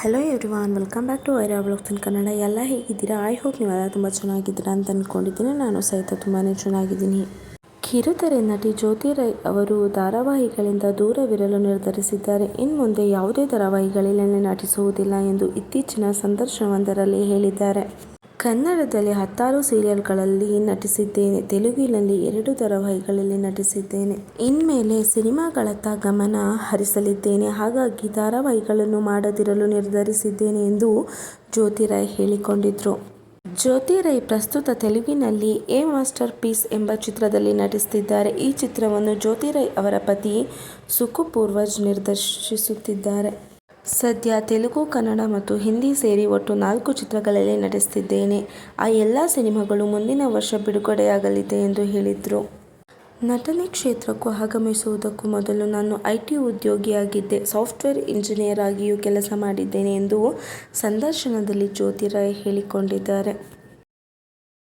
Hello everyone welcome back to Aira blogs in Kannada ಎಲ್ಲ ಹೇಗಿದ್ದೀರಾ? I hope ನೀವೆಲ್ಲ ತುಂಬ ಚೆನ್ನಾಗಿದ್ದೀರಾ ಅಂತ ಅಂದ್ಕೊಂಡಿದ್ದೀನಿ ನಾನು ಸಹಿತ ತುಂಬಾ ಚೆನ್ನಾಗಿದ್ದೀನಿ. ಕಿರುತೆರೆ ನಟಿ ಜ್ಯೋತಿ ರೈ ಅವರು ಧಾರಾವಾಹಿಗಳಿಂದ ದೂರವಿರಲು ನಿರ್ಧರಿಸಿದ್ದಾರೆ. ಇನ್ನು ಮುಂದೆ ಯಾವುದೇ ಧಾರಾವಾಹಿಗಳಲ್ಲಿ ನಟಿಸುವುದಿಲ್ಲ ಎಂದು ಇತ್ತೀಚಿನ ಸಂದರ್ಶನವೊಂದರಲ್ಲಿ ಹೇಳಿದ್ದಾರೆ. ಕನ್ನಡದಲ್ಲಿ ಹತ್ತಾರು ಸೀರಿಯಲ್ಗಳಲ್ಲಿ ನಟಿಸಿದ್ದೇನೆ. ತೆಲುಗಿನಲ್ಲಿ ಎರಡು ಧಾರಾವಾಹಿಗಳಲ್ಲಿ ನಟಿಸಿದ್ದೇನೆ. ಇನ್ಮೇಲೆ ಸಿನಿಮಾಗಳತ್ತ ಗಮನ ಹರಿಸಲಿದ್ದೇನೆ. ಹಾಗಾಗಿ ಧಾರಾವಾಹಿಗಳನ್ನು ಮಾಡದಿರಲು ನಿರ್ಧರಿಸಿದ್ದೇನೆ ಎಂದು ಜ್ಯೋತಿ ಹೇಳಿಕೊಂಡಿದ್ದರು ಹೇಳಿಕೊಂಡಿದ್ರು. ಜ್ಯೋತಿ ಪ್ರಸ್ತುತ ತೆಲುಗಿನಲ್ಲಿ ಎ ಮಾಸ್ಟರ್ ಪೀಸ್ ಎಂಬ ಚಿತ್ರದಲ್ಲಿ ನಟಿಸುತ್ತಿದ್ದಾರೆ ಈ ಚಿತ್ರವನ್ನು ಜ್ಯೋತಿ ರೈ ಅವರ ಪತಿ ಸುಖು ಪೂರ್ವಜ್ ನಿರ್ದೇಶಿಸುತ್ತಿದ್ದಾರೆ. ಸದ್ಯ ತೆಲುಗು, ಕನ್ನಡ ಮತ್ತು ಹಿಂದಿ ಸೇರಿ ಒಟ್ಟು ನಾಲ್ಕು ಚಿತ್ರಗಳಲ್ಲಿ ನಟಿಸುತ್ತಿದ್ದೇನೆ ಆ ಎಲ್ಲ ಸಿನಿಮಾಗಳು ಮುಂದಿನ ವರ್ಷ ಬಿಡುಗಡೆಯಾಗಲಿದೆ ಎಂದು ಹೇಳಿದರು. ನಟನೆ ಕ್ಷೇತ್ರಕ್ಕೂ ಆಗಮಿಸುವುದಕ್ಕೂ ಮೊದಲು ನಾನು ಐ ಟಿ ಉದ್ಯೋಗಿಯಾಗಿದ್ದೆ. ಸಾಫ್ಟ್ವೇರ್ ಇಂಜಿನಿಯರ್ ಆಗಿಯೂ ಕೆಲಸ ಮಾಡಿದ್ದೇನೆ ಎಂದು ಸಂದರ್ಶನದಲ್ಲಿ ಜ್ಯೋತಿರಾಯ್ ಹೇಳಿಕೊಂಡಿದ್ದಾರೆ.